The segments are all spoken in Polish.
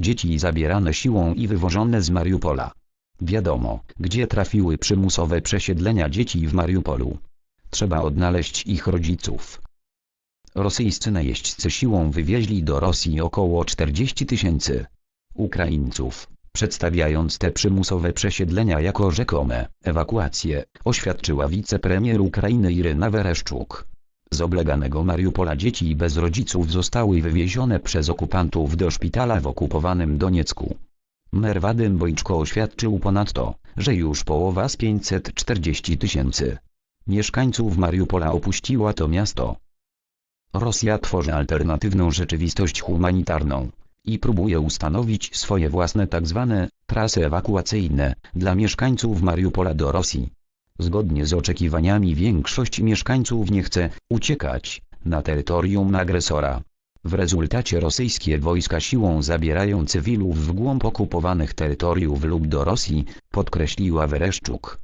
Dzieci zabierane siłą i wywożone z Mariupola. Wiadomo, gdzie trafiły przymusowe przesiedlenia dzieci w Mariupolu. Trzeba odnaleźć ich rodziców. Rosyjscy najeźdźcy siłą wywieźli do Rosji około 40 tysięcy Ukraińców, przedstawiając te przymusowe przesiedlenia jako rzekome ewakuacje, oświadczyła wicepremier Ukrainy Iryna Wereszczuk. Z obleganego Mariupola dzieci bez rodziców zostały wywiezione przez okupantów do szpitala w okupowanym Doniecku. Mer Wadym Bojczko oświadczył ponadto, że już połowa z 540 tysięcy mieszkańców Mariupola opuściła to miasto. Rosja tworzy alternatywną rzeczywistość humanitarną i próbuje ustanowić swoje własne tzw. trasy ewakuacyjne dla mieszkańców Mariupola do Rosji. Zgodnie z oczekiwaniami większość mieszkańców nie chce uciekać na terytorium agresora. W rezultacie rosyjskie wojska siłą zabierają cywilów w głąb okupowanych terytoriów lub do Rosji, podkreśliła Wereszczuk.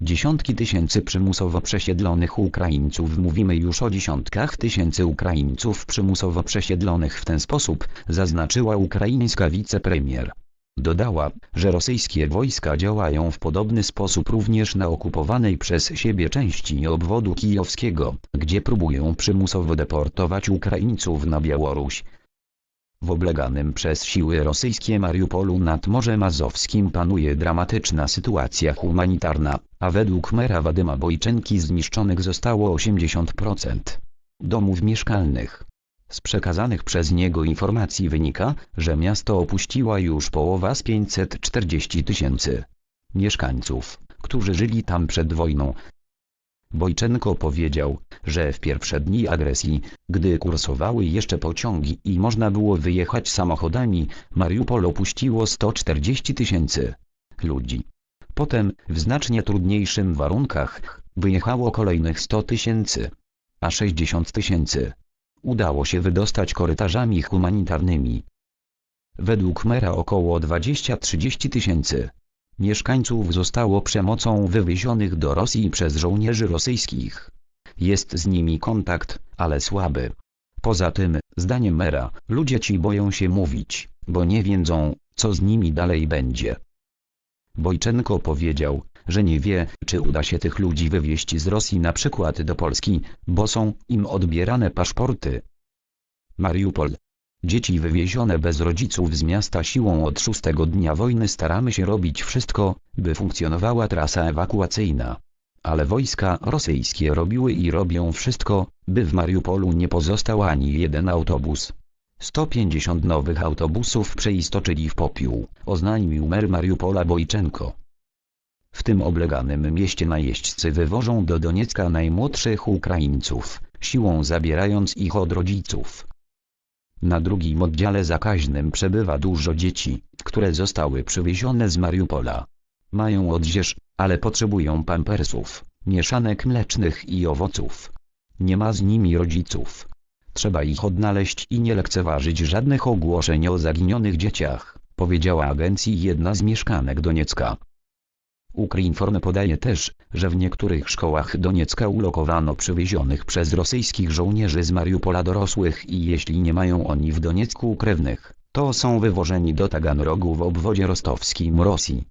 Dziesiątki tysięcy przymusowo przesiedlonych Ukraińców Mówimy już o dziesiątkach tysięcy Ukraińców przymusowo przesiedlonych w ten sposób, zaznaczyła ukraińska wicepremier. Dodała, że rosyjskie wojska działają w podobny sposób również na okupowanej przez siebie części obwodu kijowskiego, gdzie próbują przymusowo deportować Ukraińców na Białoruś. W obleganym przez siły rosyjskie Mariupolu nad Morzem Azowskim panuje dramatyczna sytuacja humanitarna, a według mera Wadyma Bojczenki zniszczonych zostało 80% domów mieszkalnych. Z przekazanych przez niego informacji wynika, że miasto opuściła już połowa z 540 tysięcy mieszkańców, którzy żyli tam przed wojną. Bojczenko powiedział, że w pierwsze dni agresji, gdy kursowały jeszcze pociągi i można było wyjechać samochodami, Mariupol opuściło 140 tysięcy ludzi. Potem, w znacznie trudniejszym warunkach, wyjechało kolejnych 100 tysięcy, a 60 tysięcy udało się wydostać korytarzami humanitarnymi. Według mera około 20-30 tysięcy mieszkańców zostało przemocą wywiezionych do Rosji przez żołnierzy rosyjskich. Jest z nimi kontakt, ale słaby. Poza tym, zdaniem mera, ludzie ci boją się mówić, bo nie wiedzą, co z nimi dalej będzie. Bojczenko powiedział, że nie wie, czy uda się tych ludzi wywieźć z Rosji na przykład do Polski, bo są im odbierane paszporty. Mariupol. Dzieci wywiezione bez rodziców z miasta siłą od szóstego dnia wojny staramy się robić wszystko, by funkcjonowała trasa ewakuacyjna. Ale wojska rosyjskie robiły i robią wszystko, by w Mariupolu nie pozostał ani jeden autobus. 150 nowych autobusów przeistoczyli w popiół, oznajmił mer Mariupola Bojczenko. W tym obleganym mieście najeźdźcy wywożą do Doniecka najmłodszych Ukraińców, siłą zabierając ich od rodziców. Na drugim oddziale zakaźnym przebywa dużo dzieci, które zostały przywiezione z Mariupola. Mają odzież, ale potrzebują pampersów, mieszanek mlecznych i owoców. Nie ma z nimi rodziców. Trzeba ich odnaleźć i nie lekceważyć żadnych ogłoszeń o zaginionych dzieciach, powiedziała agencji jedna z mieszkanek Doniecka. Ukrinform podaje też, że w niektórych szkołach Doniecka ulokowano przywiezionych przez rosyjskich żołnierzy z Mariupola dorosłych i jeśli nie mają oni w Doniecku krewnych, to są wywożeni do Taganrogu w obwodzie rostowskim Rosji.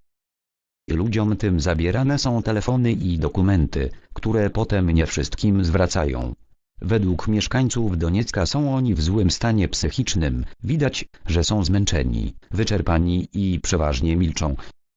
Ludziom tym zabierane są telefony i dokumenty, które potem nie wszystkim zwracają. Według mieszkańców Doniecka są oni w złym stanie psychicznym, widać, że są zmęczeni, wyczerpani i przeważnie milczą.